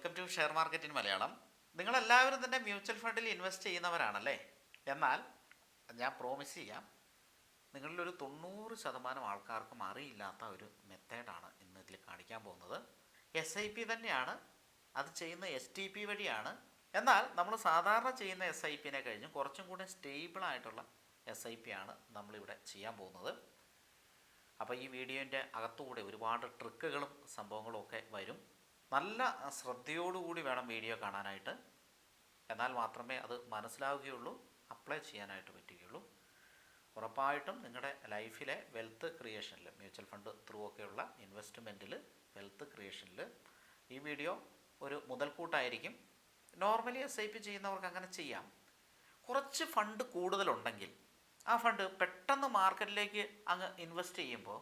Welcome to share market in Malayalam. നിങ്ങളെല്ലാവരും തന്നെ mutual ഫണ്ടിൽ ഇൻവെസ്റ്റ് ചെയ്യുന്നവരാണല്ലേ? എന്നാൽ ഞാൻ പ്രോമിസ് ചെയ്യാം നിങ്ങളിലൊരു തൊണ്ണൂറ് ശതമാനം ആൾക്കാർക്കും അറിയില്ലാത്ത ഒരു മെത്തേഡാണ് ഇന്ന് ഇതിൽ കാണിക്കാൻ പോകുന്നത്. എസ് ഐ പി തന്നെയാണ് അത് ചെയ്യുന്ന എസ് ടി പി വഴിയാണ്. എന്നാൽ നമ്മൾ സാധാരണ ചെയ്യുന്ന എസ് ഐ പിനെ കഴിഞ്ഞ് കുറച്ചും കൂടെ സ്റ്റേബിളായിട്ടുള്ള എസ് ഐ പി ആണ് നമ്മളിവിടെ ചെയ്യാൻ പോകുന്നത്. അപ്പോൾ ഈ വീഡിയോന്റെ അകത്തുകൂടെ ഒരുപാട് ട്രിക്കുകളും സംഭവങ്ങളും ഒക്കെ വരും. നല്ല ശ്രദ്ധയോടുകൂടി വേണം വീഡിയോ കാണാനായിട്ട്. എന്നാൽ മാത്രമേ അത് മനസ്സിലാവുകയുള്ളൂ അപ്ലൈ ചെയ്യാനായിട്ട് പറ്റുകയുള്ളൂ. ഉറപ്പായിട്ടും നിങ്ങളുടെ ലൈഫിലെ വെൽത്ത് ക്രിയേഷനിൽ മ്യൂച്വൽ ഫണ്ട് ത്രൂ ഒക്കെയുള്ള ഇൻവെസ്റ്റ്മെന്റിൽ വെൽത്ത് ക്രിയേഷനിൽ ഈ വീഡിയോ ഒരു മുതൽക്കൂട്ടായിരിക്കും. നോർമലി എസ് ഐ പി ചെയ്യുന്നവർക്ക് അങ്ങനെ ചെയ്യാം. കുറച്ച് ഫണ്ട് കൂടുതലുണ്ടെങ്കിൽ ആ ഫണ്ട് പെട്ടെന്ന് മാർക്കറ്റിലേക്ക് അങ്ങ് ഇൻവെസ്റ്റ് ചെയ്യുമ്പോൾ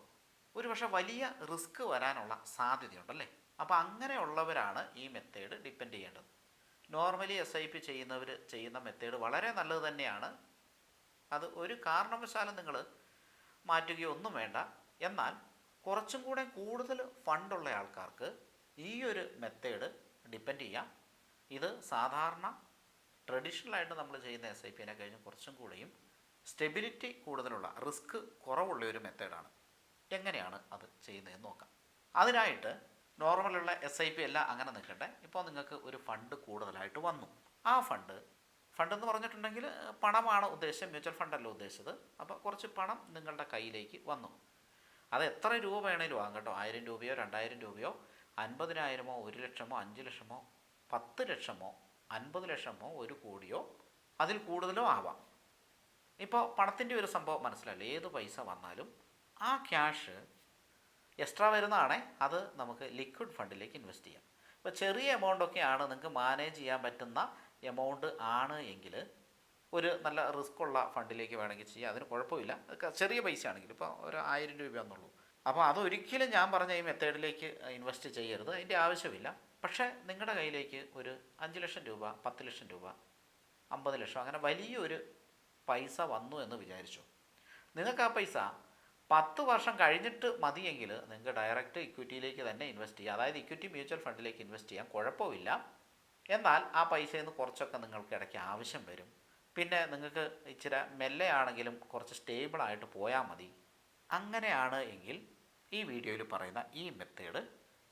ഒരുപക്ഷെ വലിയ റിസ്ക് വരാനുള്ള സാധ്യതയുണ്ടല്ലേ? അപ്പോൾ അങ്ങനെയുള്ളവരാണ് ഈ മെത്തേഡ് ഡിപ്പെൻഡ് ചെയ്യേണ്ടത്. നോർമലി എസ് ഐ പി ചെയ്യുന്നവർ ചെയ്യുന്ന മെത്തേഡ് വളരെ നല്ലത് തന്നെയാണ്. അത് ഒരു കാരണവശാലും നിങ്ങൾ മാറ്റുകയോ ഒന്നും വേണ്ട. എന്നാൽ കുറച്ചും കൂടെ കൂടുതൽ ഫണ്ടുള്ള ആൾക്കാർക്ക് ഈ ഒരു മെത്തേഡ് ഡിപ്പെൻഡ് ചെയ്യാം. ഇത് സാധാരണ ട്രഡീഷണലായിട്ട് നമ്മൾ ചെയ്യുന്ന എസ് ഐ പിനെ കഴിഞ്ഞ് കുറച്ചും കൂടെയും സ്റ്റെബിലിറ്റി കൂടുതലുള്ള റിസ്ക് കുറവുള്ള ഒരു മെത്തേഡാണ് എങ്ങനെയാണ് അത് ചെയ്യുന്നതെന്ന് നോക്കാം. അതിനായിട്ട് നോർമലുള്ള എസ് ഐ പി എല്ലാം അങ്ങനെ നിൽക്കട്ടെ. ഇപ്പോൾ നിങ്ങൾക്ക് ഒരു ഫണ്ട് കൂടുതലായിട്ട് വന്നു. ആ ഫണ്ട് ഫണ്ട് എന്ന് പറഞ്ഞിട്ടുണ്ടെങ്കിൽ പണമാണ് ഉദ്ദേശം മ്യൂച്വൽ ഫണ്ടല്ല ഉദ്ദേശിച്ചത്. അപ്പോൾ കുറച്ച് പണം നിങ്ങളുടെ കയ്യിലേക്ക് വന്നു. അത് എത്ര രൂപ വേണേലും ആകാം കേട്ടോ. ആയിരം രൂപയോ രണ്ടായിരം രൂപയോ അൻപതിനായിരമോ ഒരു ലക്ഷമോ അഞ്ച് ലക്ഷമോ പത്ത് ലക്ഷമോ അൻപത് ലക്ഷമോ ഒരു കോടിയോ അതിൽ കൂടുതലോ ആവാം. ഇപ്പോൾ പണത്തിന്റെ ഒരു സംഭവം മനസ്സിലല്ല ഏത് പൈസ വന്നാലും ആ ക്യാഷ് എക്സ്ട്രാ വരുന്നതാണേ അത് നമുക്ക് ലിക്വിഡ് ഫണ്ടിലേക്ക് ഇൻവെസ്റ്റ് ചെയ്യാം. ഇപ്പോൾ ചെറിയ എമൗണ്ട് ഒക്കെയാണ് നിങ്ങൾക്ക് മാനേജ് ചെയ്യാൻ പറ്റുന്ന എമൗണ്ട് ആണ് എങ്കിൽ ഒരു നല്ല റിസ്ക് ഉള്ള ഫണ്ടിലേക്ക് വേണമെങ്കിൽ ചെയ്യാം. അതിന് കുഴപ്പമില്ല. ചെറിയ പൈസ ആണെങ്കിൽ ഇപ്പോൾ ഒരു ആയിരം രൂപ എന്നുള്ളൂ അപ്പോൾ അതൊരിക്കലും ഞാൻ പറഞ്ഞ ഈ മെത്തേഡിലേക്ക് ഇൻവെസ്റ്റ് ചെയ്യരുത്. അതിന്റെ ആവശ്യമില്ല. പക്ഷേ നിങ്ങളുടെ കയ്യിലേക്ക് ഒരു അഞ്ച് ലക്ഷം രൂപ പത്ത് ലക്ഷം രൂപ അമ്പത് ലക്ഷം അങ്ങനെ വലിയൊരു പൈസ വന്നു എന്ന് വിചാരിച്ചു. നിങ്ങൾക്ക് ആ പൈസ പത്ത് വർഷം കഴിഞ്ഞിട്ട് മതിയെങ്കിൽ നിങ്ങൾക്ക് ഡയറക്റ്റ് ഇക്വിറ്റിയിലേക്ക് തന്നെ ഇൻവെസ്റ്റ് ചെയ്യാം. അതായത് ഇക്വിറ്റി മ്യൂച്വൽ ഫണ്ടിലേക്ക് ഇൻവെസ്റ്റ് ചെയ്യാം. കുഴപ്പമില്ല. എന്നാൽ ആ പൈസയിൽ നിന്ന് കുറച്ചൊക്കെ നിങ്ങൾക്ക് ഇടയ്ക്ക് ആവശ്യം വരും. പിന്നെ നിങ്ങൾക്ക് ഇച്ചിരി മെല്ലെ ആണെങ്കിലും കുറച്ച് സ്റ്റേബിളായിട്ട് പോയാൽ മതി. അങ്ങനെയാണ് എങ്കിൽ ഈ വീഡിയോയിൽ പറയുന്ന ഈ മെത്തേഡ്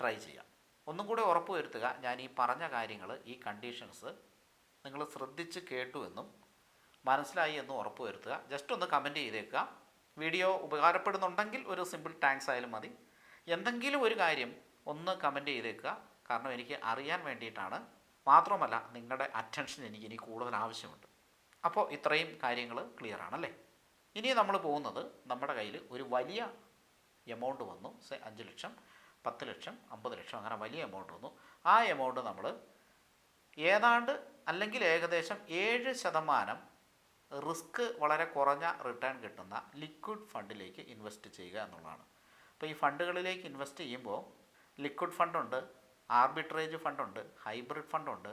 ട്രൈ ചെയ്യാം ഒന്നും കൂടെ ഉറപ്പ് വരുത്തുക. ഞാൻ ഈ പറഞ്ഞ കാര്യങ്ങൾ ഈ കണ്ടീഷൻസ് നിങ്ങൾ ശ്രദ്ധിച്ച് കേട്ടു എന്നും മനസ്സിലായി എന്നും ഉറപ്പ് വരുത്തുക. ജസ്റ്റ് ഒന്ന് കമന്റ് ചെയ്തേക്കുക. വീഡിയോ ഉപകാരപ്പെടുന്നുണ്ടെങ്കിൽ ഒരു സിമ്പിൾ താങ്ക്സ് ആയാലും മതി. എന്തെങ്കിലും ഒരു കാര്യം ഒന്ന് കമന്റ് ചെയ്തേക്കുക. കാരണം എനിക്ക് അറിയാൻ വേണ്ടിയിട്ടാണ്. മാത്രമല്ല നിങ്ങളുടെ അറ്റൻഷൻ എനിക്ക് ഇനി കൂടുതൽ ആവശ്യമുണ്ട്. അപ്പോൾ ഇത്രയും കാര്യങ്ങൾ ക്ലിയർ ആണല്ലേ? ഇനി നമ്മൾ പോകുന്നത് നമ്മുടെ കയ്യിൽ ഒരു വലിയ എമൗണ്ട് വന്നു. അഞ്ച് ലക്ഷം പത്ത് ലക്ഷം അമ്പത് ലക്ഷം അങ്ങനെ വലിയ എമൗണ്ട് വന്നു. ആ എമൗണ്ട് നമ്മൾ ഏതാണ്ട് അല്ലെങ്കിൽ ഏകദേശം ഏഴ് ശതമാനം റിസ്ക് വളരെ കുറഞ്ഞ റിട്ടേൺ കിട്ടുന്ന ലിക്വിഡ് ഫണ്ടിലേക്ക് ഇൻവെസ്റ്റ് ചെയ്യുക എന്നുള്ളതാണ്. അപ്പോൾ ഈ ഫണ്ടുകളിലേക്ക് ഇൻവെസ്റ്റ് ചെയ്യുമ്പോൾ ലിക്വിഡ് ഫണ്ടുണ്ട് ആർബിട്രേജ് ഫണ്ടുണ്ട് ഹൈബ്രിഡ് ഫണ്ടുണ്ട്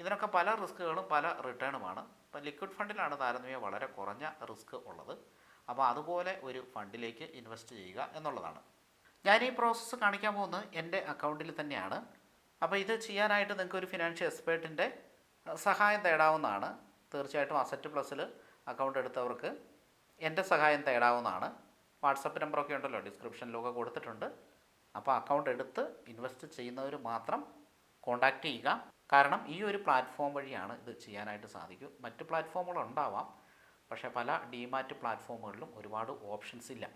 ഇതിനൊക്കെ പല റിസ്ക്കുകളും പല റിട്ടേണുമാണ്. അപ്പോൾ ലിക്വിഡ് ഫണ്ടിലാണ് താരതമ്യം വളരെ കുറഞ്ഞ റിസ്ക് ഉള്ളത്. അപ്പോൾ അതുപോലെ ഒരു ഫണ്ടിലേക്ക് ഇൻവെസ്റ്റ് ചെയ്യുക എന്നുള്ളതാണ്. ഞാൻ ഈ പ്രോസസ്സ് കാണിക്കാൻ പോകുന്നത് എന്റെ അക്കൗണ്ടിൽ തന്നെയാണ്. അപ്പോൾ ഇത് ചെയ്യാനായിട്ട് നിങ്ങൾക്ക് ഒരു ഫിനാൻഷ്യൽ എക്സ്പേർട്ടിന്റെ സഹായം തേടാവുന്നതാണ്. തീർച്ചയായിട്ടും അസറ്റ് പ്ലസ്സിൽ അക്കൗണ്ട് എടുത്തവർക്ക് എന്റെ സഹായം തേടാവുന്നതാണ്. വാട്സപ്പ് നമ്പറൊക്കെ ഉണ്ടല്ലോ ഡിസ്ക്രിപ്ഷനിലൊക്കെ കൊടുത്തിട്ടുണ്ട്. അപ്പോൾ അക്കൗണ്ട് എടുത്ത് ഇൻവെസ്റ്റ് ചെയ്യുന്നവർ മാത്രം കോൺടാക്റ്റ് ചെയ്യുക. കാരണം ഈ ഒരു പ്ലാറ്റ്ഫോം വഴിയാണ് ഇത് ചെയ്യാനായിട്ട് സാധിക്കും. മറ്റ് പ്ലാറ്റ്ഫോമുകൾ ഉണ്ടാവാം പക്ഷേ പല ഡിമാറ്റ് പ്ലാറ്റ്ഫോമുകളിലും ഒരുപാട് ഓപ്ഷൻസ് ഇല്ല.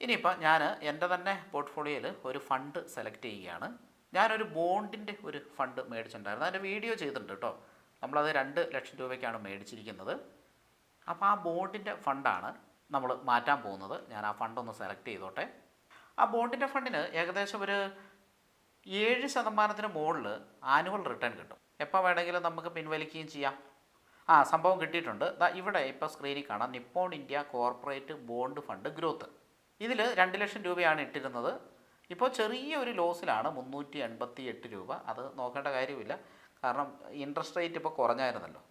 ഇനിയിപ്പോൾ ഞാൻ എന്റെ തന്നെ പോർട്ട്ഫോളിയോയിൽ ഒരു ഫണ്ട് സെലക്ട് ചെയ്യുകയാണ്. ഞാനൊരു ബോണ്ടിന്റെ ഒരു ഫണ്ട് മേടിച്ചിട്ടുണ്ടായിരുന്നു. അതിന്റെ വീഡിയോ ചെയ്തിട്ടുണ്ട് കേട്ടോ നമ്മളത് രണ്ട് ലക്ഷം രൂപയ്ക്കാണ് മേടിച്ചിരിക്കുന്നത്. അപ്പോൾ ആ ബോണ്ടിന്റെ ഫണ്ടാണ് നമ്മൾ മാറ്റാൻ പോകുന്നത്. ഞാൻ ആ ഫണ്ടൊന്ന് സെലക്ട് ചെയ്തോട്ടെ. ആ ബോണ്ടിന്റെ ഫണ്ടിന് ഏകദേശം ഒരു ഏഴ് ശതമാനത്തിന് മുകളിൽ ആനുവൽ റിട്ടേൺ കിട്ടും. എപ്പോൾ വേണമെങ്കിലും നമുക്ക് പിൻവലിക്കുകയും ചെയ്യാം. ആ സംഭവം കിട്ടിയിട്ടുണ്ട്. ഇവിടെ ഇപ്പോൾ സ്ക്രീനിൽ കാണാം. Nippon India corporate bond fund growth. ഇതിൽ രണ്ട് ലക്ഷം രൂപയാണ് ഇട്ടിരുന്നത്. ഇപ്പോൾ ചെറിയ ഒരു ലോസിലാണ് മുന്നൂറ്റി എൺപത്തി എട്ട് രൂപ. അത് നോക്കേണ്ട കാര്യമില്ല. കാരണം ഇൻട്രസ്റ്റ് റേറ്റ് ഇപ്പോൾ കുറഞ്ഞായിരുന്നല്ലോ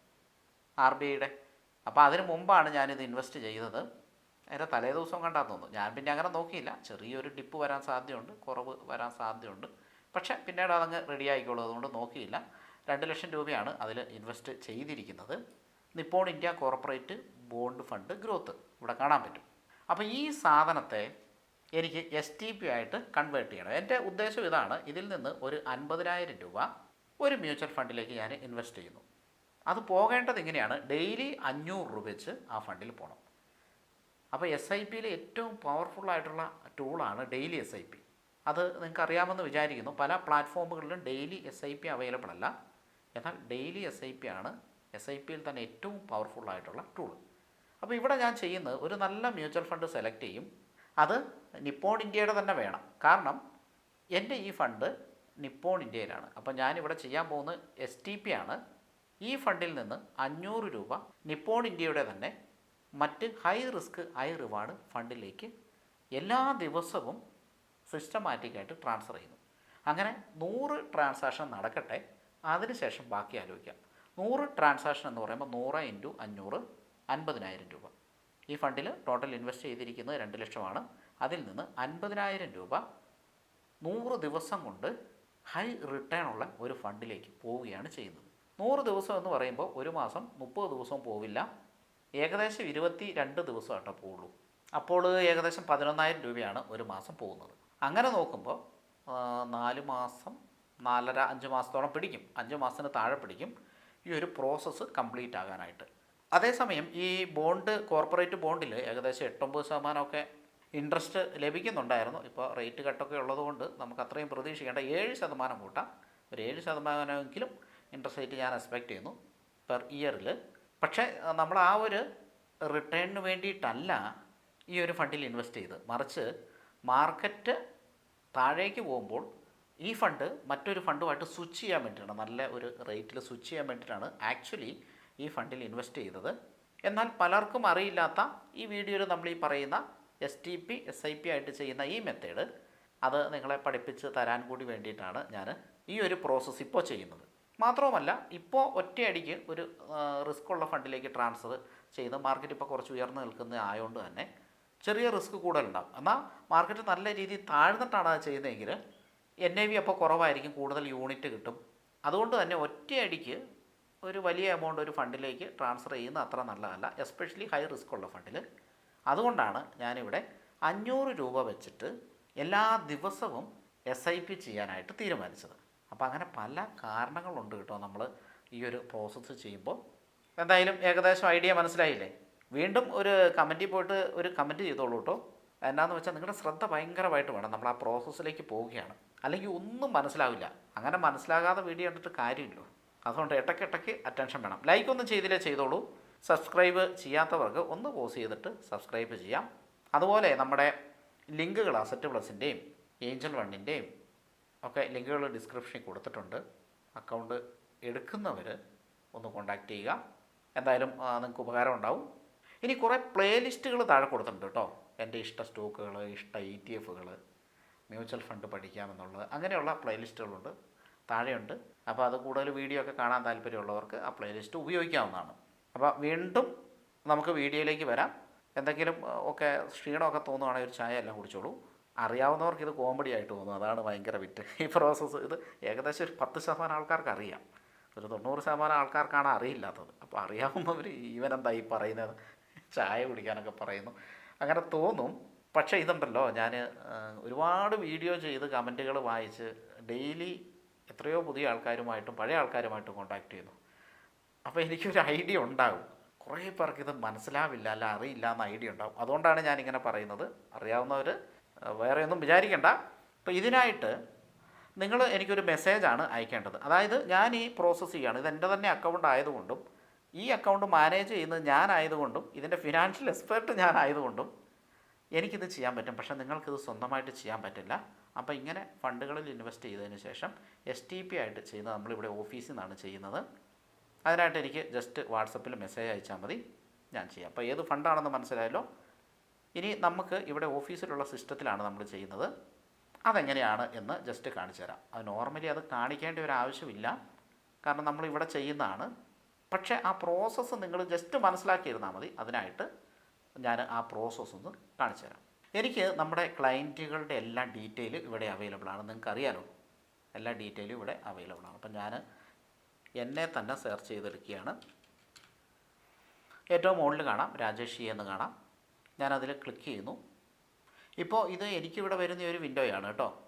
ആർ ബി ഐയുടെ. അപ്പോൾ അതിന് മുമ്പാണ് ഞാനിത് ഇൻവെസ്റ്റ് ചെയ്തത്. അതിന്റെ തലേ ദിവസം കണ്ടാൽ തോന്നുന്നു. ഞാൻ പിന്നെ അങ്ങനെ നോക്കിയില്ല. ചെറിയൊരു ഡിപ്പ് വരാൻ സാധ്യതയുണ്ട് കുറവ് വരാൻ സാധ്യതയുണ്ട്. പക്ഷേ പിന്നീട് അതങ്ങ് റെഡി ആയിക്കോളൂ. അതുകൊണ്ട് നോക്കിയില്ല. രണ്ട് ലക്ഷം രൂപയാണ് അതിൽ ഇൻവെസ്റ്റ് ചെയ്തിരിക്കുന്നത്. Nippon India corporate bond fund growth. ഇവിടെ കാണാൻ പറ്റും. അപ്പോൾ ഈ സാധനത്തെ എനിക്ക് എസ് ടി പി ആയിട്ട് കൺവേർട്ട് ചെയ്യണം. എന്റെ ഉദ്ദേശം ഇതാണ് ഇതിൽ നിന്ന് ഒരു അൻപതിനായിരം രൂപ ഒരു മ്യൂച്വൽ ഫണ്ടിലേക്ക് ഞാൻ ഇൻവെസ്റ്റ് ചെയ്യുന്നു. അത് പോകേണ്ടത് ഇങ്ങനെയാണ്. ഡെയിലി അഞ്ഞൂറ് രൂപ വെച്ച് ആ ഫണ്ടിൽ പോകണം അപ്പോൾ എസ് ഐ പിയിൽ ഏറ്റവും പവർഫുൾ ആയിട്ടുള്ള ടൂളാണ് ഡെയിലി എസ് ഐ പി അത് നിങ്ങൾക്ക് അറിയാമെന്ന് വിചാരിക്കുന്നു. പല പ്ലാറ്റ്ഫോമുകളിലും daily S I P available അല്ല. എന്നാൽ ഡെയിലി എസ് ഐ പി ആണ് എസ് ഐ പിയിൽ തന്നെ ഏറ്റവും പവർഫുൾ ആയിട്ടുള്ള ടൂൾ അപ്പോൾ ഇവിടെ ഞാൻ ചെയ്യുന്നത് ഒരു നല്ല മ്യൂച്വൽ ഫണ്ട് സെലക്ട് ചെയ്യും. അത് നിപ്പോൺ ഇന്ത്യയുടെ തന്നെ വേണം. കാരണം എന്റെ ഈ ഫണ്ട് നിപ്പോൺ ഇന്ത്യയിലാണ് അപ്പോൾ ഞാനിവിടെ ചെയ്യാൻ പോകുന്നത് എസ് ടി പി ആണ്. ഈ ഫണ്ടിൽ നിന്ന് അഞ്ഞൂറ് രൂപ നിപ്പോൺ ഇന്ത്യയുടെ തന്നെ മറ്റ് ഹൈ റിസ്ക് ഹൈ റിവാർഡ് ഫണ്ടിലേക്ക് എല്ലാ ദിവസവും സിസ്റ്റമാറ്റിക്കായിട്ട് ട്രാൻസ്ഫർ ചെയ്യുന്നു. അങ്ങനെ നൂറ് ട്രാൻസാക്ഷൻ നടക്കട്ടെ അതിനുശേഷം ബാക്കി ആലോചിക്കാം. നൂറ് ട്രാൻസാക്ഷൻ എന്ന് പറയുമ്പോൾ നൂറ് ഇന്റു അഞ്ഞൂറ് അൻപതിനായിരം രൂപ. ഈ ഫണ്ടിൽ ടോട്ടൽ ഇൻവെസ്റ്റ് ചെയ്തിരിക്കുന്നത് രണ്ട് ലക്ഷമാണ്. അതിൽ നിന്ന് അൻപതിനായിരം രൂപ നൂറ് ദിവസം കൊണ്ട് ഹൈ റിട്ടേൺ ഉള്ള ഒരു ഫണ്ടിലേക്ക് പോവുകയാണ് ചെയ്യുന്നത്. നൂറ് ദിവസം എന്ന് പറയുമ്പോൾ ഒരു മാസം മുപ്പത് ദിവസം പോവില്ല. ഏകദേശം ഇരുപത്തി രണ്ട് ദിവസമായിട്ടേ പോവുള്ളൂ. അപ്പോൾ ഏകദേശം പതിനൊന്നായിരം രൂപയാണ് ഒരു മാസം പോകുന്നത്. അങ്ങനെ നോക്കുമ്പോൾ നാല് മാസം നാലര അഞ്ച് മാസത്തോളം പിടിക്കും. അഞ്ച് മാസത്തിന് താഴെ പിടിക്കും. ഈ ഒരു പ്രോസസ്സ് കംപ്ലീറ്റ് ആകാനായിട്ട്. അതേസമയം ഈ ബോണ്ട് കോർപ്പറേറ്റ് ബോണ്ടിൽ ഏകദേശം എട്ടൊമ്പത് ശതമാനമൊക്കെ ഇൻട്രസ്റ്റ് ലഭിക്കുന്നുണ്ടായിരുന്നു. ഇപ്പോൾ റേറ്റ് കട്ടൊക്കെ ഉള്ളതുകൊണ്ട് നമുക്ക് അത്രയും പ്രതീക്ഷിക്കേണ്ട ഏഴ് ശതമാനം കൂട്ടാം. ഒരു ഏഴ് ശതമാനമെങ്കിലും ഇൻട്രസ്റ്റ് റേറ്റ് ഞാൻ എക്സ്പെക്റ്റ് ചെയ്യുന്നു പെർ ഇയറിൽ പക്ഷേ നമ്മൾ ആ ഒരു റിട്ടേണിന് വേണ്ടിയിട്ടല്ല ഈ ഒരു ഫണ്ടിൽ ഇൻവെസ്റ്റ് ചെയ്ത് മറിച്ച് മാർക്കറ്റ് താഴേക്ക് പോകുമ്പോൾ ഈ ഫണ്ട് മറ്റൊരു ഫണ്ടുമായിട്ട് സ്വിച്ച് ചെയ്യാൻ വേണ്ടിയിട്ടാണ് നല്ല ഒരു റേറ്റിൽ സ്വിച്ച് ചെയ്യാൻ വേണ്ടിയിട്ടാണ് ആക്ച്വലി ഈ ഫണ്ടിൽ ഇൻവെസ്റ്റ് ചെയ്തത്. എന്നാൽ പലർക്കും അറിയില്ലാത്ത ഈ വീഡിയോയിൽ നമ്മൾ ഈ പറയുന്ന S T P S I P ആയിട്ട് ചെയ്യുന്ന ഈ മെത്തേഡ് അത് നിങ്ങളെ പഠിപ്പിച്ച് തരാൻ കൂടി വേണ്ടിയിട്ടാണ് ഞാൻ ഈ ഒരു പ്രോസസ്സ് ഇപ്പോൾ ചെയ്യുന്നത്. മാത്രവുമല്ല ഇപ്പോൾ ഒറ്റയടിക്ക് ഒരു റിസ്ക് ഉള്ള ഫണ്ടിലേക്ക് ട്രാൻസ്ഫർ ചെയ്ത് മാർക്കറ്റ് ഇപ്പോൾ കുറച്ച് ഉയർന്നു നിൽക്കുന്ന ആയതുകൊണ്ട് തന്നെ ചെറിയ റിസ്ക് കൂടുതലുണ്ടാകും എന്നാൽ മാർക്കറ്റ് നല്ല രീതിയിൽ താഴ്ന്നിട്ടാണ് അത് ചെയ്യുന്നതെങ്കിൽ എൻ ഐ വി അപ്പോൾ കുറവായിരിക്കും കൂടുതൽ യൂണിറ്റ് കിട്ടും. അതുകൊണ്ട് തന്നെ ഒറ്റയടിക്ക് ഒരു വലിയ എമൗണ്ട് ഒരു ഫണ്ടിലേക്ക് ട്രാൻസ്ഫർ ചെയ്യുന്നത് അത്ര നല്ലതല്ല. എസ്പെഷ്യലി ഹൈ റിസ്ക് ഉള്ള ഫണ്ടിൽ അതുകൊണ്ടാണ് ഞാനിവിടെ അഞ്ഞൂറ് രൂപ വെച്ചിട്ട് എല്ലാ ദിവസവും എസ് ഐ പി ചെയ്യാനായിട്ട് തീരുമാനിച്ചത്. അപ്പോൾ അങ്ങനെ പല കാരണങ്ങളുണ്ട് കേട്ടോ നമ്മൾ ഈ ഒരു പ്രോസസ്സ് ചെയ്യുമ്പോൾ എന്തായാലും ഏകദേശം ഐഡിയ മനസ്സിലായില്ലേ? വീണ്ടും ഒരു കമന്റിൽ പോയിട്ട് ഒരു കമന്റ് ചെയ്തോളൂ കേട്ടോ. എന്നാന്ന് വെച്ചാൽ നിങ്ങളുടെ ശ്രദ്ധ ഭയങ്കരമായിട്ട് വേണം. നമ്മൾ ആ പ്രോസസ്സിലേക്ക് പോവുകയാണ്. അല്ലെങ്കിൽ ഒന്നും മനസ്സിലാവില്ല. അങ്ങനെ മനസ്സിലാകാതെ വീഡിയോ കണ്ടിട്ട് കാര്യമില്ല. അതുകൊണ്ട് ഇടയ്ക്കിടയ്ക്ക് അറ്റൻഷൻ വേണം. ലൈക്ക് ഒന്നും ചെയ്തില്ലേ ചെയ്തോളൂ. സബ്സ്ക്രൈബ് ചെയ്യാത്തവർക്ക് ഒന്ന് പോസ് ചെയ്തിട്ട് സബ്സ്ക്രൈബ് ചെയ്യാം. അതുപോലെ നമ്മുടെ ലിങ്കുകൾ അസറ്റ് പ്ലസിന്റെയും ഏഞ്ചൽ വണ്ണിന്റെയും ഒക്കെ ലിങ്കുകൾ ഡിസ്ക്രിപ്ഷനിൽ കൊടുത്തിട്ടുണ്ട്. അക്കൗണ്ട് എടുക്കുന്നവർ ഒന്ന് കോണ്ടാക്ട് ചെയ്യുക. എന്തായാലും നിങ്ങൾക്ക് ഉപകാരം ഉണ്ടാവും. ഇനി കുറേ പ്ലേലിസ്റ്റുകൾ താഴെ കൊടുത്തിട്ടുണ്ട് കേട്ടോ. എന്റെ ഇഷ്ട സ്റ്റോക്കുകൾ ഇഷ്ട ഇ ടി എഫുകൾ മ്യൂച്വൽ ഫണ്ട് പഠിക്കാമെന്നുള്ളത്. അങ്ങനെയുള്ള പ്ലേലിസ്റ്റുകളുണ്ട് താഴെയുണ്ട്. അപ്പോൾ അത് കൂടുതൽ വീഡിയോ ഒക്കെ കാണാൻ താല്പര്യമുള്ളവർക്ക് ആ പ്ലേലിസ്റ്റ് ഉപയോഗിക്കാവുന്നതാണ്. അപ്പോൾ വീണ്ടും നമുക്ക് വീഡിയോയിലേക്ക് വരാം. എന്തെങ്കിലും ഒക്കെ ക്ഷീണമൊക്കെ തോന്നുവാണെങ്കിൽ ഒരു ചായ എല്ലാം കുടിച്ചോളൂ. അറിയാവുന്നവർക്ക് ഇത് കോമഡി ആയിട്ട് തോന്നും. അതാണ് ഭയങ്കര വിറ്റ്. ഈ പ്രോസസ്സ് ഇത് ഏകദേശം ഒരു പത്ത് ശതമാനം ആൾക്കാർക്ക് അറിയാം. ഒരു തൊണ്ണൂറ് ശതമാനം ആൾക്കാർക്കാണ് അറിയില്ലാത്തത്. അപ്പോൾ അറിയാവുന്നവർ ഈവൻ എന്താ ഈ പറയുന്നത്? ചായ കുടിക്കാനൊക്കെ പറയുന്നു. അങ്ങനെ തോന്നും. പക്ഷേ ഇതുണ്ടല്ലോ ഞാൻ ഒരുപാട് വീഡിയോ ചെയ്ത് കമന്റുകൾ വായിച്ച് ഡെയിലി എത്രയോ പുതിയ ആൾക്കാരുമായിട്ടും പഴയ ആൾക്കാരുമായിട്ടും കോൺടാക്ട് ചെയ്യുന്നു. അപ്പോൾ എനിക്കൊരു ഐഡിയ ഉണ്ടാകും. കുറേ പേർക്ക് ഇത് മനസ്സിലാവില്ല അല്ല അറിയില്ല എന്ന ഐഡിയ ഉണ്ടാകും. അതുകൊണ്ടാണ് ഞാനിങ്ങനെ പറയുന്നത്. അറിയാവുന്നവർ വേറെ ഒന്നും വിചാരിക്കണ്ട. അപ്പോൾ ഇതിനായിട്ട് നിങ്ങൾ എനിക്കൊരു മെസ്സേജാണ് അയക്കേണ്ടത്. അതായത് ഞാൻ ഈ പ്രോസസ്സ് ചെയ്യുകയാണ് ഇത് എന്റെ തന്നെ അക്കൗണ്ട് ആയതുകൊണ്ടും ഈ അക്കൗണ്ട് മാനേജ് ചെയ്യുന്നത് ഞാനായതുകൊണ്ടും ഇതിന്റെ ഫിനാൻഷ്യൽ എക്സ്പെർട്ട് ഞാനായതുകൊണ്ടും എനിക്കിത് ചെയ്യാൻ പറ്റും. പക്ഷേ നിങ്ങൾക്കിത് സ്വന്തമായിട്ട് ചെയ്യാൻ പറ്റില്ല. അപ്പോൾ ഇങ്ങനെ ഫണ്ടുകളിൽ ഇൻവെസ്റ്റ് ചെയ്തതിന് ശേഷം എസ് ടി പി ആയിട്ട് ചെയ്യുന്നത് നമ്മളിവിടെ ഓഫീസിൽ നിന്നാണ് ചെയ്യുന്നത്. അതിനായിട്ട് എനിക്ക് ജസ്റ്റ് വാട്സപ്പിൽ മെസ്സേജ് അയച്ചാൽ മതി. ഞാൻ ചെയ്യാം. അപ്പോൾ ഏത് ഫണ്ടാണെന്ന് മനസ്സിലായല്ലോ? ഇനി നമുക്ക് ഇവിടെ ഓഫീസിലുള്ള സിസ്റ്റത്തിലാണ് നമ്മൾ ചെയ്യുന്നത്. അതെങ്ങനെയാണ് എന്ന് ജസ്റ്റ് കാണിച്ചു തരാം. അത് നോർമലി അത് കാണിക്കേണ്ട ഒരു ആവശ്യമില്ല. കാരണം നമ്മൾ ഇവിടെ ചെയ്യുന്നതാണ്. പക്ഷേ ആ പ്രോസസ്സ് നിങ്ങൾ ജസ്റ്റ് മനസ്സിലാക്കിയിരുന്നാൽ മതി. അതിനായിട്ട് ഞാൻ ആ പ്രോസസ്സ് ഒന്ന് കാണിച്ചു തരാം. എനിക്ക് നമ്മുടെ ക്ലയന്റുകളുടെ എല്ലാ ഡീറ്റെയിൽ ഇവിടെ അവൈലബിൾ ആണ്. നിങ്ങൾക്ക് അറിയാലോ എല്ലാ ഡീറ്റെയിലും ഇവിടെ അവൈലബിൾ ആണ്. അപ്പം ഞാൻ എന്നെ തന്നെ സെർച്ച് ചെയ്തെടുക്കുകയാണ്. ഏറ്റവും മുകളിൽ കാണാം രാജേഷ് എന്ന് കാണാം. ഞാനതിൽ ക്ലിക്ക് ചെയ്യുന്നു. ഇപ്പോൾ ഇത് എനിക്കിവിടെ വരുന്ന ഒരു വിൻഡോയാണ് കേട്ടോ.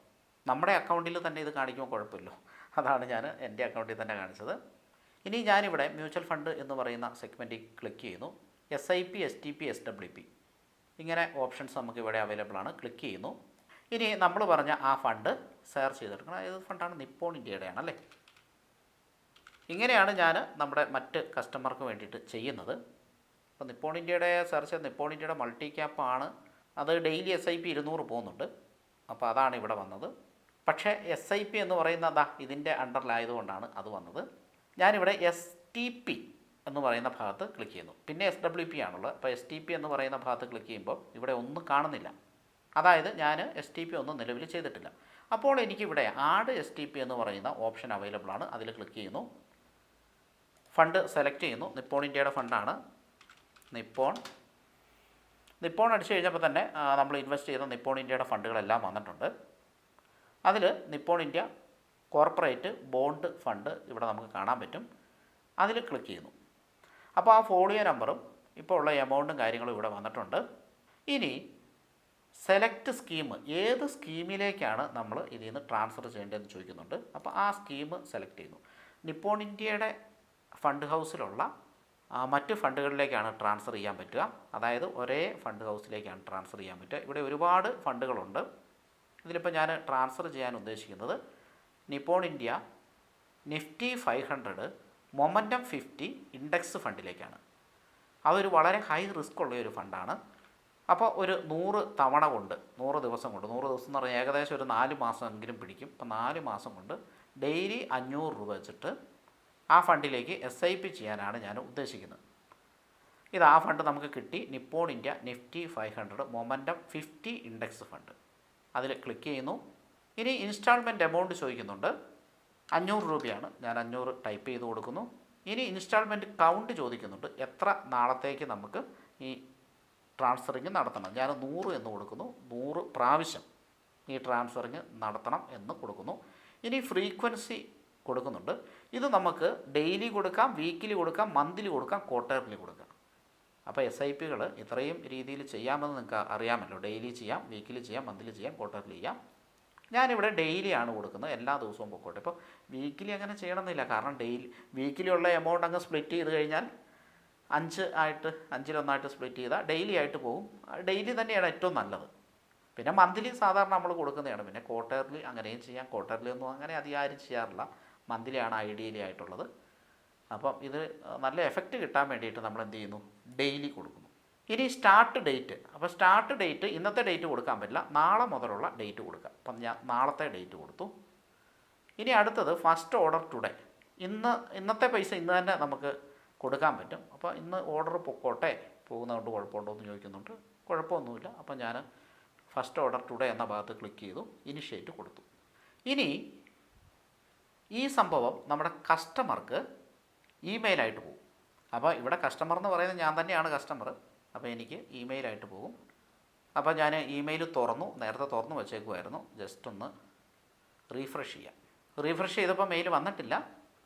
നമ്മുടെ അക്കൗണ്ടിൽ തന്നെ ഇത് കാണിക്കുമ്പോൾ കുഴപ്പമില്ല. അതാണ് ഞാൻ എന്റെ അക്കൗണ്ടിൽ തന്നെ കാണിച്ചത്. ഇനി ഞാനിവിടെ മ്യൂച്വൽ ഫണ്ട് എന്ന് പറയുന്ന സെഗ്മെന്റിൽ ക്ലിക്ക് ചെയ്യുന്നു. S I P S T P S W P ഇങ്ങനെ ഓപ്ഷൻസ് നമുക്ക് ഇവിടെ അവൈലബിൾ ആണ്. ക്ലിക്ക് ചെയ്യുന്നു. ഇനി നമ്മൾ പറഞ്ഞ ആ ഫണ്ട് സെർച്ച് ചെയ്തെടുക്കണം. ഏത് ഫണ്ടാണ് നിപ്പോൺ ഇന്ത്യയുടെയാണ് അല്ലേ ഇങ്ങനെയാണ് ഞാൻ നമ്മുടെ മറ്റ് കസ്റ്റമർക്ക് വേണ്ടിയിട്ട് ചെയ്യുന്നത്. അപ്പോൾ നിപ്പോൺ ഇന്ത്യയുടെ സെർച്ച് നിപ്പോൺ ഇന്ത്യയുടെ മൾട്ടി ക്യാപ്പാണ് അത് ഡെയിലി എസ് ഐ പി ഇരുന്നൂറ് പോകുന്നുണ്ട്. അപ്പോൾ അതാണ് ഇവിടെ വന്നത്. പക്ഷേ എസ് ഐ പി എന്ന് പറയുന്ന അതാ ഇതിന്റെ അണ്ടറിലായതുകൊണ്ടാണ് അത് വന്നത്. ഞാനിവിടെ എസ് ടി പി എന്ന് പറയുന്ന ഭാഗത്ത് ക്ലിക്ക് ചെയ്യുന്നു. പിന്നെ എസ് ഡബ്ല്യു പി ആണുള്ളത്. അപ്പോൾ എസ് ടി പി എന്ന് പറയുന്ന ഭാഗത്ത് ക്ലിക്ക് ചെയ്യുമ്പോൾ ഇവിടെ ഒന്നും കാണുന്നില്ല. അതായത് ഞാൻ എസ് ടി പി ഒന്നും നിലവിൽ ചെയ്തിട്ടില്ല. അപ്പോൾ എനിക്കിവിടെ ആഡ് എസ് ടി പി എന്ന് പറയുന്ന ഓപ്ഷൻ അവൈലബിൾ ആണ്. അതിൽ ക്ലിക്ക് ചെയ്യുന്നു. ഫണ്ട് സെലക്ട് ചെയ്യുന്നു. നിപ്പോൺ ഇന്ത്യയുടെ ഫണ്ടാണ്. നിപ്പോൺ. നിപ്പോൺ അടിച്ചു കഴിഞ്ഞപ്പോൾ തന്നെ നമ്മൾ ഇൻവെസ്റ്റ് ചെയ്ത നിപ്പോൺ ഇന്ത്യയുടെ ഫണ്ടുകളെല്ലാം വന്നിട്ടുണ്ട്. അതിൽ Nippon India corporate bond fund ഇവിടെ നമുക്ക് കാണാൻ പറ്റും. അതിൽ ക്ലിക്ക് ചെയ്യുന്നു. അപ്പോൾ ആ ഫോളിയോ നമ്പറും ഇപ്പോൾ ഉള്ള എമൗണ്ടും കാര്യങ്ങളും ഇവിടെ വന്നിട്ടുണ്ട്. ഇനി സെലക്ട് സ്കീം ഏത് സ്കീമിലേക്കാണ് നമ്മൾ ഇതിൽ നിന്ന് ട്രാൻസ്ഫർ ചെയ്യേണ്ടതെന്ന് ചോദിക്കുന്നുണ്ട്. അപ്പോൾ ആ സ്കീം സെലക്ട് ചെയ്യുന്നു. നിപ്പോൺ ഇന്ത്യയുടെ ഫണ്ട് ഹൗസിലുള്ള മറ്റ് ഫണ്ടുകളിലേക്കാണ് ട്രാൻസ്ഫർ ചെയ്യാൻ പറ്റുക. അതായത് ഒരേ ഫണ്ട് ഹൗസിലേക്കാണ് ട്രാൻസ്ഫർ ചെയ്യാൻ പറ്റുക. ഇവിടെ ഒരുപാട് ഫണ്ടുകളുണ്ട്. ഇതിലിപ്പോൾ ഞാൻ ട്രാൻസ്ഫർ ചെയ്യാൻ ഉദ്ദേശിക്കുന്നത് Nippon India Nifty five hundred momentum fifty index ഫണ്ടിലേക്കാണ്. അതൊരു വളരെ ഹൈ റിസ്ക് ഉള്ള ഒരു ഫണ്ടാണ്. അപ്പോൾ ഒരു നൂറ് തവണ കൊണ്ട് നൂറ് ദിവസം കൊണ്ട് നൂറ് ദിവസം എന്ന് പറഞ്ഞാൽ ഏകദേശം ഒരു നാല് മാസമെങ്കിലും പിടിക്കും. അപ്പോൾ നാല് മാസം കൊണ്ട് ഡെയിലി അഞ്ഞൂറ് രൂപ വെച്ചിട്ട് ആ ഫണ്ടിലേക്ക് എസ് ഐ പി ചെയ്യാനാണ് ഞാൻ ഉദ്ദേശിക്കുന്നത്. ഇത് ആ ഫണ്ട് നമുക്ക് കിട്ടി. Nippon India Nifty five hundred momentum fifty index fund. അതിൽ ക്ലിക്ക് ചെയ്യുന്നു. ഇനി ഇൻസ്റ്റാൾമെന്റ് എമൗണ്ട് ചോദിക്കുന്നുണ്ട്. അഞ്ഞൂറ് രൂപയാണ്. ഞാൻ അഞ്ഞൂറ് ടൈപ്പ് ചെയ്ത് കൊടുക്കുന്നു. ഇനി ഇൻസ്റ്റാൾമെന്റ് കൗണ്ട് ചോദിക്കുന്നുണ്ട്. എത്ര നാളത്തേക്ക് നമുക്ക് ഈ ട്രാൻസ്ഫറിങ് നടത്തണം? ഞാൻ നൂറ് എന്ന് കൊടുക്കുന്നു. നൂറ് പ്രാവശ്യം ഈ ട്രാൻസ്ഫറിങ് നടത്തണം എന്ന് കൊടുക്കുന്നു. ഇനി ഫ്രീക്വൻസി കൊടുക്കുന്നുണ്ട്. ഇത് നമുക്ക് ഡെയിലി കൊടുക്കാം വീക്കിലി കൊടുക്കാം മന്ത്ലി കൊടുക്കാം ക്വാർട്ടർലി കൊടുക്കാം. അപ്പോൾ എസ് ഐ പികൾ ഇത്രയും രീതിയിൽ ചെയ്യാമെന്ന് നിങ്ങൾക്ക് അറിയാമല്ലോ. ഡെയിലി ചെയ്യാം വീക്കിലി ചെയ്യാം മന്ത്ലി ചെയ്യാം ക്വാർട്ടർലി ചെയ്യാം. ഞാനിവിടെ ഡെയിലി ആണ് കൊടുക്കുന്നത്. എല്ലാ ദിവസവും പൊക്കോട്ടെ. ഇപ്പോൾ വീക്കിലി അങ്ങനെ ചെയ്യണമെന്നില്ല. കാരണം ഡെയിലി വീക്കിലി ഉള്ള എമൗണ്ട് അങ്ങ് സ്പ്ലിറ്റ് ചെയ്ത് കഴിഞ്ഞാൽ അഞ്ച് ആയിട്ട് അഞ്ചിലൊന്നായിട്ട് സ്പ്ലിറ്റ് ചെയ്താൽ ഡെയിലി ആയിട്ട് പോകും. ഡെയിലി തന്നെയാണ് ഏറ്റവും നല്ലത്. പിന്നെ മന്ത്ലി സാധാരണ നമ്മൾ കൊടുക്കുന്നതാണ്. പിന്നെ ക്വാർട്ടർലി അങ്ങനെയും ചെയ്യാം ക്വാർട്ടർലി ഒന്നും അങ്ങനെ അധികം ആരും ചെയ്യാറില്ല. മന്ത്ലിയാണ് ഐഡിയലി ആയിട്ടുള്ളത്. അപ്പം ഇത് നല്ല എഫക്റ്റ് കിട്ടാൻ വേണ്ടിയിട്ട് നമ്മൾ എന്ത് ചെയ്യുന്നു? ഡെയിലി കൊടുക്കുന്നു. ഇനി സ്റ്റാർട്ട് ഡേറ്റ് അപ്പോൾ സ്റ്റാർട്ട് ഡേറ്റ് ഇന്നത്തെ ഡേറ്റ് കൊടുക്കാൻ പറ്റില്ല. നാളെ മുതലുള്ള ഡേറ്റ് കൊടുക്കുക. അപ്പം ഞാൻ നാളത്തെ ഡേറ്റ് കൊടുത്തു. ഇനി അടുത്തത് ഫസ്റ്റ് ഓർഡർ ടുഡേ ഇന്ന് ഇന്നത്തെ പൈസ ഇന്ന് തന്നെ നമുക്ക് കൊടുക്കാൻ പറ്റും. അപ്പോൾ ഇന്ന് ഓർഡർ പൊക്കോട്ടെ? പോകുന്നതുകൊണ്ട് കുഴപ്പമുണ്ടോ എന്ന് ചോദിക്കുന്നുണ്ട്. കുഴപ്പമൊന്നുമില്ല. അപ്പം ഞാൻ ഫസ്റ്റ് ഓർഡർ ടുഡേ എന്ന ഭാഗത്ത് ക്ലിക്ക് ചെയ്തു. ഇനിഷ്യേറ്റ് കൊടുത്തു. ഇനി ഈ സംഭവം നമ്മുടെ കസ്റ്റമർക്ക് ഇമെയിലായിട്ട് പോകും. അപ്പോൾ ഇവിടെ കസ്റ്റമർ എന്ന് പറയുന്നത് ഞാൻ തന്നെയാണ് കസ്റ്റമർ അപ്പോൾ എനിക്ക് ഇമെയിലായിട്ട് പോകും. അപ്പോൾ ഞാൻ ഇമെയിൽ തുറന്നു നേരത്തെ തുറന്നു വച്ചേക്കുമായിരുന്നു ജസ്റ്റ് ഒന്ന് റീഫ്രഷ് ചെയ്യാം. റീഫ്രഷ് ചെയ്തപ്പോൾ മെയിൽ വന്നിട്ടില്ല.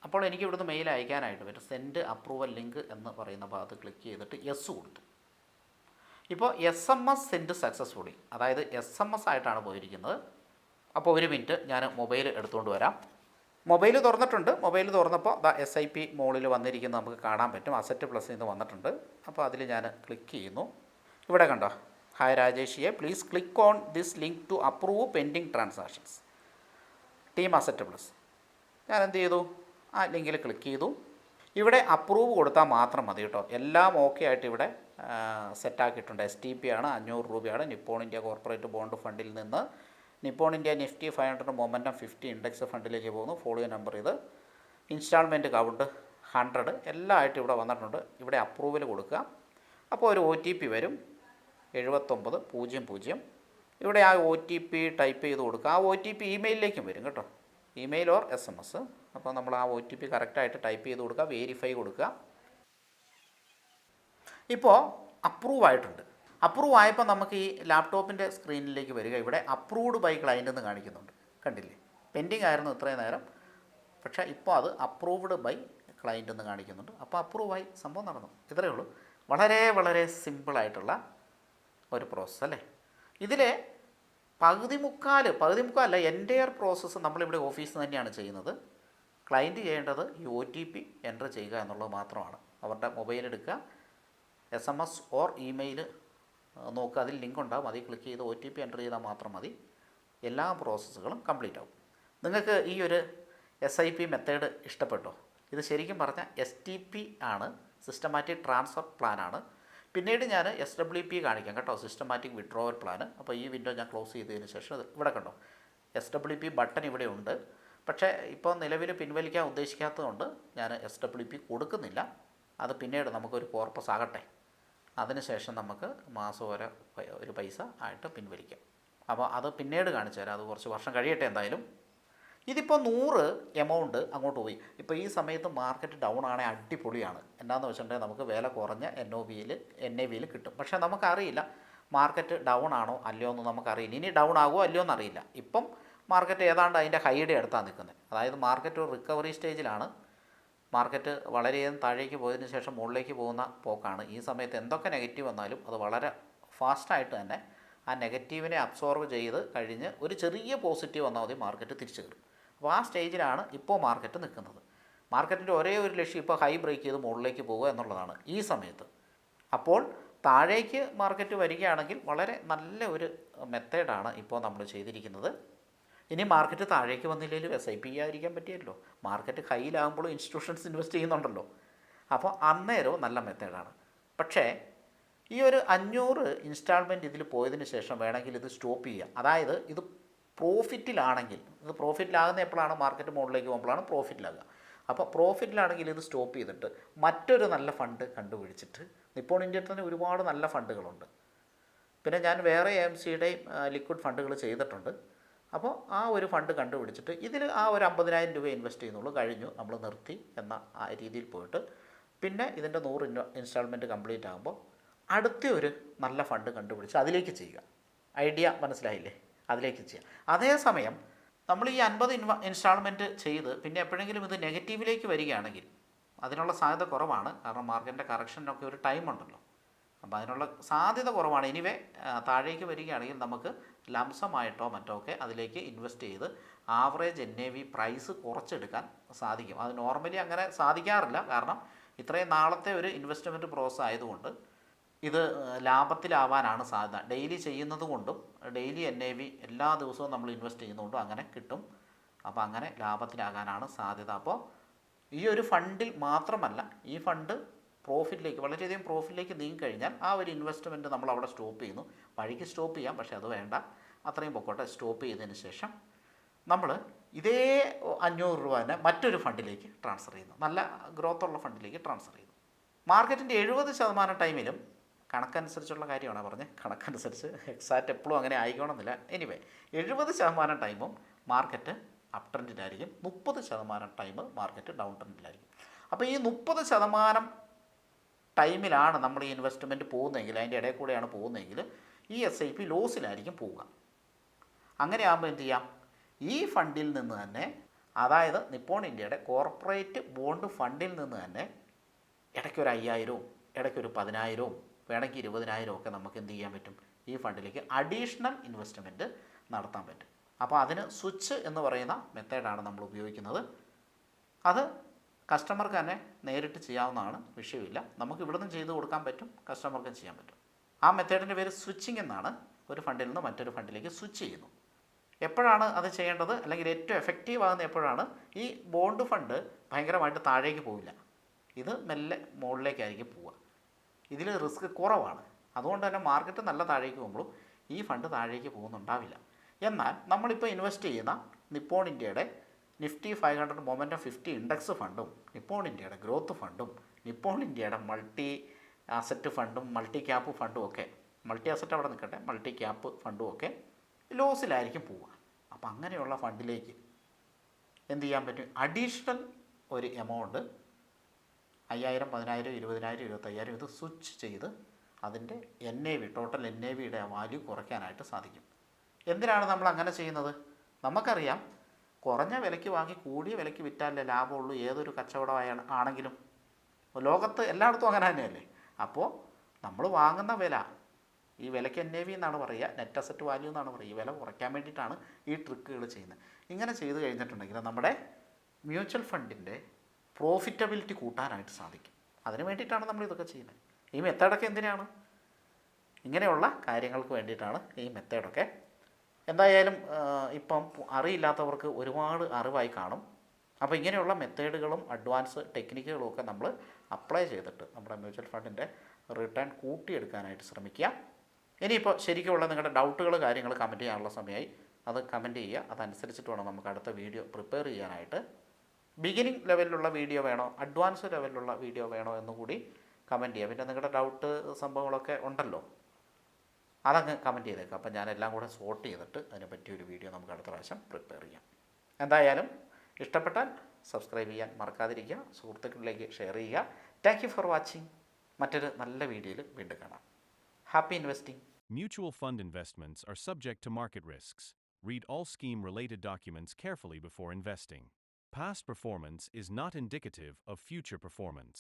അപ്പോൾ എനിക്ക് ഇവിടുന്ന് മെയിൽ അയക്കാനായിട്ട് പറ്റും. സെൻഡ് അപ്രൂവൽ ലിങ്ക് എന്ന് പറയുന്ന ഭാഗത്ത് ക്ലിക്ക് ചെയ്തിട്ട് യെസ് കൊടുത്തു. ഇപ്പോൾ S M S send successfully അതായത് എസ് എം എസ് ആയിട്ടാണ് പോയിരിക്കുന്നത്. അപ്പോൾ ഒരു മിനിറ്റ് ഞാൻ മൊബൈൽ എടുത്തുകൊണ്ട് വരാം. മൊബൈൽ തുറന്നിട്ടുണ്ട്. മൊബൈൽ തുറന്നപ്പോൾ ദാ എസ് ഐ പി മോളിൽ വന്നിരിക്കുന്നത് നമുക്ക് കാണാൻ പറ്റും. അസറ്റ് പ്ലസ് നിന്ന് വന്നിട്ടുണ്ട്. അപ്പോൾ അതിൽ ഞാൻ ക്ലിക്ക് ചെയ്യുന്നു. ഇവിടെ കണ്ടോ? Hi രാജേഷിയെ please click on this link to approve pending transactions team Asset Plus ഞാൻ എന്ത് ചെയ്തു? ആ ലിങ്കിൽ ക്ലിക്ക് ചെയ്തു. ഇവിടെ അപ്രൂവ് കൊടുത്താൽ മാത്രം മതി കേട്ടോ. എല്ലാം ഓക്കെ ആയിട്ട് ഇവിടെ സെറ്റാക്കിയിട്ടുണ്ട് എസ് ടി പി ആണ് അഞ്ഞൂറ് രൂപയാണ്. നിപ്പോൺ ഇന്ത്യ കോർപ്പറേറ്റ് ബോണ്ട് ഫണ്ടിൽ നിന്ന് Nippon India Nifty five hundred momentum fifty index ഫണ്ടിലേക്ക് പോകുന്നു. ഫോളോ നമ്പർ ഇത് ഇൻസ്റ്റാൾമെന്റ് കൗണ്ട് ഹൺഡ്രഡ് എല്ലാം ആയിട്ട് ഇവിടെ വന്നിട്ടുണ്ട്. ഇവിടെ അപ്രൂവൽ കൊടുക്കുക. അപ്പോൾ ഒരു ഒ ടി പി വരും. എഴുപത്തൊമ്പത് പൂജ്യം പൂജ്യം. ഇവിടെ ആ ഒ ടി പി ടൈപ്പ് ചെയ്ത് കൊടുക്കുക. ആ ഒ ടി പി ഇമെയിലിലേക്കും വരും കേട്ടോ. Email or S M S അപ്പോൾ നമ്മൾ ആ ഒ ടി പി കറക്റ്റായിട്ട് ടൈപ്പ് ചെയ്ത് കൊടുക്കുക. വേരിഫൈ കൊടുക്കുക. ഇപ്പോൾ അപ്രൂവ് ആയിട്ടുണ്ട്. അപ്രൂവ് ആയപ്പോൾ നമുക്ക് ഈ ലാപ്ടോപ്പിന്റെ സ്ക്രീനിലേക്ക് വരിക. ഇവിടെ അപ്രൂവ്ഡ് ബൈ ക്ലയന്റ് എന്ന് കാണിക്കുന്നുണ്ട്. കണ്ടില്ലേ? പെൻഡിങ് ആയിരുന്നു ഇത്രയും നേരം. പക്ഷേ ഇപ്പോൾ അത് അപ്രൂവ്ഡ് ബൈ ക്ലയന്റ് എന്ന് കാണിക്കുന്നുണ്ട്. അപ്പോൾ അപ്രൂവായി സംഭവം നടന്നു. ഇത്രയേ ഉള്ളൂ. വളരെ വളരെ സിമ്പിളായിട്ടുള്ള ഒരു പ്രോസസ്സ് അല്ലേ? ഇതിലെ പകുതി മുക്കാൽ പകുതി മുക്കാലല്ല എന്റെയർ പ്രോസസ്സ് നമ്മളിവിടെ ഓഫീസിൽ തന്നെയാണ് ചെയ്യുന്നത്. ക്ലയന്റ് ചെയ്യേണ്ടത് ഈ ഒ ടി പി എന്റർ ചെയ്യുക എന്നുള്ളത് മാത്രമാണ്. അവരുടെ മൊബൈൽ എടുക്കുക S M S or email നോക്കുക അതിൽ ലിങ്ക് ഉണ്ടാകും അതിൽ ക്ലിക്ക് ചെയ്ത് ഒ ടി പി എന്റർ ചെയ്താൽ മാത്രം മതി. എല്ലാ പ്രോസസ്സുകളും കംപ്ലീറ്റ് ആവും. നിങ്ങൾക്ക് ഈ ഒരു എസ് ഐ പി മെത്തേഡ് ഇഷ്ടപ്പെട്ടോ? ഇത് ശരിക്കും പറഞ്ഞാൽ എസ് ടി പി ആണ് സിസ്റ്റമാറ്റിക് ട്രാൻസ്ഫർ പ്ലാൻ ആണ്. പിന്നീട് ഞാൻ എസ് ഡബ്ല്യു പി കാണിക്കാം കേട്ടോ സിസ്റ്റമാറ്റിക് വിഡ്രോവൽ പ്ലാൻ അപ്പോൾ ഈ വിൻഡോ ഞാൻ ക്ലോസ് ചെയ്തതിന് ശേഷം ഇവിടെ കണ്ടോ? എസ് ഡബ്ല്യു പി ബട്ടൺ ഇവിടെ ഉണ്ട്. പക്ഷേ ഇപ്പോൾ നിലവിൽ പിൻവലിക്കാൻ ഉദ്ദേശിക്കാത്തതുകൊണ്ട് ഞാൻ എസ് ഡബ്ല്യു പി കൊടുക്കുന്നില്ല. അത് പിന്നീട് നമുക്കൊരു കോർപ്പസ് ആകട്ടെ. അതിനുശേഷം നമുക്ക് മാസം വരെ ഒരു പൈസ ആയിട്ട് പിൻവലിക്കാം. അപ്പോൾ അത് പിന്നീട് കാണിച്ചു തരാം. അത് കുറച്ച് വർഷം കഴിയട്ടെ എന്തായാലും. ഇതിപ്പോൾ നൂറ് എമൗണ്ട് അങ്ങോട്ട് പോയി. ഇപ്പോൾ ഈ സമയത്ത് മാർക്കറ്റ് ഡൗൺ ആണെങ്കിൽ അടിപൊളിയാണ്. എന്താണെന്ന് വെച്ചിട്ടുണ്ടെങ്കിൽ നമുക്ക് വില കുറഞ്ഞ എൻ ഒ വിയിൽ എൻ എ വിയിൽ കിട്ടും. പക്ഷേ നമുക്കറിയില്ല. മാർക്കറ്റ് ഡൗൺ ആണോ അല്ലയോ എന്ന് നമുക്കറിയില്ല. ഇനി ഡൗൺ ആകുമോ അല്ലയോ എന്നറിയില്ല. ഇപ്പം മാർക്കറ്റ് ഏതാണ്ട് അതിന്റെ ഹൈയുടെ അടുത്താണ് നിൽക്കുന്നത് അതായത് മാർക്കറ്റ് ഒരു റിക്കവറി സ്റ്റേജിലാണ് മാർക്കറ്റ് വളരെയധികം താഴേക്ക് പോയതിന് ശേഷം മുകളിലേക്ക് പോകുന്ന പോക്കാണ്. ഈ സമയത്ത് എന്തൊക്കെ നെഗറ്റീവ് വന്നാലും അത് വളരെ ഫാസ്റ്റായിട്ട് തന്നെ ആ നെഗറ്റീവിനെ അബ്സോർവ് ചെയ്ത് കഴിഞ്ഞ് ഒരു ചെറിയ പോസിറ്റീവ് വന്നാൽ മതി മാർക്കറ്റ് തിരിച്ചു കയറും. അപ്പോൾ ആ സ്റ്റേജിലാണ് ഇപ്പോൾ മാർക്കറ്റ് നിൽക്കുന്നത്. മാർക്കറ്റിന്റെ ഒരേ ഒരു ലക്ഷ്യം ഇപ്പോൾ ഹൈ ബ്രേക്ക് ചെയ്ത് മുകളിലേക്ക് പോകുക എന്നുള്ളതാണ് ഈ സമയത്ത്. അപ്പോൾ താഴേക്ക് മാർക്കറ്റ് വരികയാണെങ്കിൽ വളരെ നല്ല ഒരു മെത്തേഡാണ് ഇപ്പോൾ നമ്മൾ ചെയ്തിരിക്കുന്നത്. ഇനി മാർക്കറ്റ് താഴേക്ക് വന്നില്ലെങ്കിലും എസ് ഐ പി ആയിരിക്കാൻ പറ്റിയല്ലോ. മാർക്കറ്റ് ഹൈയിലാകുമ്പോൾ ഇൻസ്റ്റിറ്റ്യൂഷൻസ് ഇൻവെസ്റ്റ് ചെയ്യുന്നുണ്ടല്ലോ. അപ്പോൾ അന്നേരവും നല്ല മെത്തേഡാണ് പക്ഷേ ഈ ഒരു അഞ്ഞൂറ് ഇൻസ്റ്റാൾമെന്റ് ഇതിൽ പോയതിന് ശേഷം വേണമെങ്കിൽ ഇത് സ്റ്റോപ്പ് ചെയ്യുക. അതായത് ഇത് പ്രോഫിറ്റിലാണെങ്കിൽ ഇത് പ്രോഫിറ്റിലാകുന്ന എപ്പോഴാണ് മാർക്കറ്റ് മുകളിലേക്ക് പോകുമ്പോഴാണ് പ്രോഫിറ്റിലാകുക അപ്പോൾ പ്രോഫിറ്റിലാണെങ്കിൽ ഇത് സ്റ്റോപ്പ് ചെയ്തിട്ട് മറ്റൊരു നല്ല ഫണ്ട് കണ്ടുപിടിച്ചിട്ട് ഇപ്പോൾ ഇന്ത്യയിൽ തന്നെ ഒരുപാട് നല്ല ഫണ്ടുകളുണ്ട് പിന്നെ ഞാൻ വേറെ എം സിയുടെയും ലിക്വിഡ് ഫണ്ടുകൾ ചെയ്തിട്ടുണ്ട്. അപ്പോൾ ആ ഒരു ഫണ്ട് കണ്ടുപിടിച്ചിട്ട് ഇതിൽ ആ ഒരു അമ്പതിനായിരം രൂപ ഇൻവെസ്റ്റ് ചെയ്യുന്നുള്ളൂ. കഴിഞ്ഞു. നമ്മൾ നിർത്തി എന്ന ആ രീതിയിൽ പോയിട്ട് പിന്നെ ഇതിന്റെ നൂറ് ഇൻസ്റ്റാൾമെന്റ് കംപ്ലീറ്റ് ആകുമ്പോൾ അടുത്ത ഒരു നല്ല ഫണ്ട് കണ്ടുപിടിച്ച് അതിലേക്ക് ചെയ്യുക. ഐഡിയ മനസ്സിലായില്ലേ? അതിലേക്ക് ചെയ്യുക. അതേസമയം നമ്മൾ ഈ അൻപത് ഇൻവ ഇൻസ്റ്റാൾമെന്റ് ചെയ്ത് പിന്നെ എപ്പോഴെങ്കിലും ഇത് നെഗറ്റീവിലേക്ക് വരികയാണെങ്കിൽ അതിനുള്ള സാധ്യത കുറവാണ്. കാരണം മാർക്കറ്റിന്റെ കറക്ഷനൊക്കെ ഒരു ടൈം ഉണ്ടല്ലോ. അപ്പോൾ അതിനുള്ള സാധ്യത കുറവാണ്. എനിവേ താഴേക്ക് വരികയാണെങ്കിൽ നമുക്ക് ലംസമായിട്ടോ മറ്റോ ഒക്കെ അതിലേക്ക് ഇൻവെസ്റ്റ് ചെയ്ത് average N A V price കുറച്ചെടുക്കാൻ സാധിക്കും. അത് നോർമലി അങ്ങനെ സാധിക്കാറില്ല. കാരണം ഇത്രയും നാളത്തെ ഒരു ഇൻവെസ്റ്റ്മെന്റ് പ്രോസസ് ആയതുകൊണ്ട് ഇത് ലാഭത്തിലാവാനാണ് സാധ്യത. ഡെയിലി ചെയ്യുന്നത് കൊണ്ടും ഡെയിലി എൻ എ വി എല്ലാ ദിവസവും നമ്മൾ ഇൻവെസ്റ്റ് ചെയ്യുന്നതുകൊണ്ടും അങ്ങനെ കിട്ടും. അപ്പോൾ അങ്ങനെ ലാഭത്തിലാകാനാണ് സാധ്യത. അപ്പോൾ ഈ ഒരു ഫണ്ടിൽ മാത്രമല്ല ഈ ഫണ്ട് പ്രോഫിറ്റിലേക്ക് വളരെയധികം പ്രോഫിറ്റിലേക്ക് നീങ്ങിക്കഴിഞ്ഞാൽ ആ ഒരു ഇൻവെസ്റ്റ്മെന്റ് നമ്മൾ അവിടെ സ്റ്റോപ്പ് ചെയ്യുന്നു. വഴിക്ക് സ്റ്റോപ്പ് ചെയ്യാം പക്ഷേ അത് വേണ്ട. അത്രയും പൊക്കോട്ടെ സ്റ്റോപ്പ് ചെയ്തതിന് ശേഷം നമ്മൾ ഇതേ അഞ്ഞൂറ് രൂപ തന്നെ മറ്റൊരു ഫണ്ടിലേക്ക് ട്രാൻസ്ഫർ ചെയ്യുന്നു. നല്ല ഗ്രോത്തുള്ള ഫണ്ടിലേക്ക് ട്രാൻസ്ഫർ ചെയ്യുന്നു. മാർക്കറ്റിന്റെ എഴുപത് ശതമാനം ടൈമിലും കണക്കനുസരിച്ചുള്ള കാര്യമാണ് പറഞ്ഞത്. കണക്കനുസരിച്ച് എക്സാക്റ്റ് എപ്പോഴും അങ്ങനെ ആയിക്കോണമെന്നില്ല എനിവേ എഴുപത് ശതമാനം ടൈമും മാർക്കറ്റ് അപ് ട്രെൻഡിലായിരിക്കും മുപ്പത് ശതമാനം ടൈം മാർക്കറ്റ് ഡൗൺ ട്രെൻഡിലായിരിക്കും അപ്പോൾ ഈ മുപ്പത് ശതമാനം ടൈമിലാണ് നമ്മൾ ഈ ഇൻവെസ്റ്റ്മെന്റ് പോകുന്നതെങ്കിൽ അതിന്റെ ഇടയിൽ കൂടെയാണ് പോകുന്നതെങ്കിൽ ഈ എസ് ഐ പി ലോസിലായിരിക്കും പോവുക. അങ്ങനെ ആകുമ്പോൾ എന്ത് ചെയ്യാം? ഈ ഫണ്ടിൽ നിന്ന് തന്നെ അതായത് നിപ്പോൺ ഇന്ത്യയുടെ കോർപ്പറേറ്റ് ബോണ്ട് ഫണ്ടിൽ നിന്ന് തന്നെ ഇടയ്ക്കൊരു അയ്യായിരവും ഇടയ്ക്കൊരു പതിനായിരവും വേണമെങ്കിൽ ഇരുപതിനായിരവും ഒക്കെ നമുക്ക് എന്ത് ചെയ്യാൻ പറ്റും? ഈ ഫണ്ടിലേക്ക് അഡീഷണൽ ഇൻവെസ്റ്റ്മെന്റ് നടത്താൻ പറ്റും. അപ്പോൾ അതിന് സ്വിച്ച് എന്ന് പറയുന്ന മെത്തേഡാണ് നമ്മൾ ഉപയോഗിക്കുന്നത്. അത് കസ്റ്റമർക്ക് തന്നെ നേരിട്ട് ചെയ്യാവുന്നതാണ് വിഷയമില്ല. നമുക്ക് ഇവിടെ നിന്ന് ചെയ്ത് കൊടുക്കാൻ പറ്റും കസ്റ്റമർക്കും ചെയ്യാൻ പറ്റും. ആ മെത്തേഡിന്റെ പേര് സ്വിച്ചിങ് എന്നാണ്. ഒരു ഫണ്ടിൽ നിന്ന് മറ്റൊരു ഫണ്ടിലേക്ക് സ്വിച്ച് ചെയ്യുന്നു. എപ്പോഴാണ് അത് ചെയ്യേണ്ടത്? അല്ലെങ്കിൽ ഏറ്റവും എഫക്റ്റീവ് ആകുന്ന എപ്പോഴാണ്? ഈ ബോണ്ട് ഫണ്ട് ഭയങ്കരമായിട്ട് താഴേക്ക് പോവില്ല. ഇത് മെല്ലെ മുകളിലേക്കായിരിക്കും പോവുക. ഇതിൽ റിസ്ക് കുറവാണ്. അതുകൊണ്ട് തന്നെ മാർക്കറ്റ് നല്ല താഴേക്ക് പോകുമ്പോഴും ഈ ഫണ്ട് താഴേക്ക് പോകുന്നുണ്ടാവില്ല. എന്നാൽ നമ്മളിപ്പോൾ ഇൻവെസ്റ്റ് ചെയ്യുന്ന നിപ്പോൺ ഇന്ത്യയുടെ Nifty five hundred momentum fifty index ഫണ്ടും നിപ്പോൺ ഇന്ത്യയുടെ ഗ്രോത്ത് ഫണ്ടും നിപ്പോൺ ഇന്ത്യയുടെ മൾട്ടി അസറ്റ് ഫണ്ടും മൾട്ടി ക്യാപ്പ് ഫണ്ടും ഒക്കെ മൾട്ടി അസറ്റ് അവിടെ നിൽക്കട്ടെ മൾട്ടി ക്യാപ്പ് ഫണ്ടും ഒക്കെ ലോസിലായിരിക്കും പോവുക. അപ്പം അങ്ങനെയുള്ള ഫണ്ടിലേക്ക് എന്ത് ചെയ്യാൻ പറ്റും? അഡീഷണൽ ഒരു എമൗണ്ട് അയ്യായിരം പതിനായിരം ഇരുപതിനായിരം ഇരുപത്തയ്യായിരം ഇത് സ്വിച്ച് ചെയ്ത് അതിന്റെ N A V total N A വിയുടെ വാല്യൂ കുറയ്ക്കാനായിട്ട് സാധിക്കും. എന്തിനാണ് നമ്മൾ അങ്ങനെ ചെയ്യുന്നത്? നമുക്കറിയാം കുറഞ്ഞ വിലയ്ക്ക് വാങ്ങി കൂടിയ വിലയ്ക്ക് വിറ്റാലേ ലാഭമുള്ളൂ. ഏതൊരു കച്ചവടമായ ആണെങ്കിലും. ലോകത്ത് എല്ലായിടത്തും അങ്ങനെ തന്നെയല്ലേ? അപ്പോൾ നമ്മൾ വാങ്ങുന്ന വില ഈ വിലയ്ക്ക് എൻ എ വി എന്നാണ് പറയുക നെറ്റ് അസറ്റ് വാല്യൂ എന്നാണ് പറയുക ഈ വില കുറയ്ക്കാൻ വേണ്ടിയിട്ടാണ് ഈ ട്രിക്കുകൾ ചെയ്യുന്നത്. ഇങ്ങനെ ചെയ്തു കഴിഞ്ഞിട്ടുണ്ടെങ്കിൽ നമ്മുടെ മ്യൂച്വൽ ഫണ്ടിന്റെ പ്രോഫിറ്റബിലിറ്റി കൂട്ടാനായിട്ട് സാധിക്കും. അതിന് വേണ്ടിയിട്ടാണ് നമ്മൾ ഇതൊക്കെ ചെയ്യുന്നത്. ഈ മെത്തേഡൊക്കെ എന്തിനാണ്? ഇങ്ങനെയുള്ള കാര്യങ്ങൾക്ക് വേണ്ടിയിട്ടാണ് ഈ മെത്തേഡൊക്കെ എന്തായാലും ഇപ്പം അറിയില്ലാത്തവർക്ക് ഒരുപാട് അറിവായി കാണും. അപ്പോൾ ഇങ്ങനെയുള്ള മെത്തേഡുകളും അഡ്വാൻസ് ടെക്നിക്കുകളും ഒക്കെ നമ്മൾ അപ്ലൈ ചെയ്തിട്ട് നമ്മുടെ മ്യൂച്വൽ ഫണ്ടിന്റെ റിട്ടേൺ കൂട്ടിയെടുക്കാനായിട്ട് ശ്രമിക്കുക. ഇനിയിപ്പോൾ ശരിക്കുമുള്ള നിങ്ങളുടെ ഡൗട്ടുകൾ കാര്യങ്ങൾ കമന്റ് ചെയ്യാനുള്ള സമയമായി. അത് കമന്റ് ചെയ്യുക. അതനുസരിച്ചിട്ട് വേണം നമുക്ക് അടുത്ത വീഡിയോ പ്രിപ്പയർ ചെയ്യാനായിട്ട്. ബിഗിനിങ് ലെവലിലുള്ള വീഡിയോ വേണോ? അഡ്വാൻസ് ലെവലിലുള്ള വീഡിയോ വേണോ എന്നുകൂടി കമന്റ് ചെയ്യുക. പിന്നെ നിങ്ങളുടെ ഡൗട്ട് സംഭവങ്ങളൊക്കെ ഉണ്ടല്ലോ. അതങ്ങ് കമന്റ് ചെയ്തേക്കാം. അപ്പം ഞാനെല്ലാം കൂടെ സോർട്ട് ചെയ്തിട്ട് അതിനെ പറ്റിയൊരു വീഡിയോ നമുക്ക് അടുത്ത പ്രാവശ്യം പ്രിപ്പയർ ചെയ്യാം. എന്തായാലും ഇഷ്ടപ്പെട്ടാൽ സബ്സ്ക്രൈബ് ചെയ്യാൻ മറക്കാതിരിക്കുക. സുഹൃത്തുക്കളിലേക്ക് ഷെയർ ചെയ്യുക. താങ്ക് യു ഫോർ വാച്ചിങ് മറ്റൊരു നല്ല വീഡിയോയിൽ വീണ്ടും കാണാം. Happy investing Mutual fund investments are subject to market risks. Read all scheme related documents carefully before investing. Past performance is not indicative of future performance.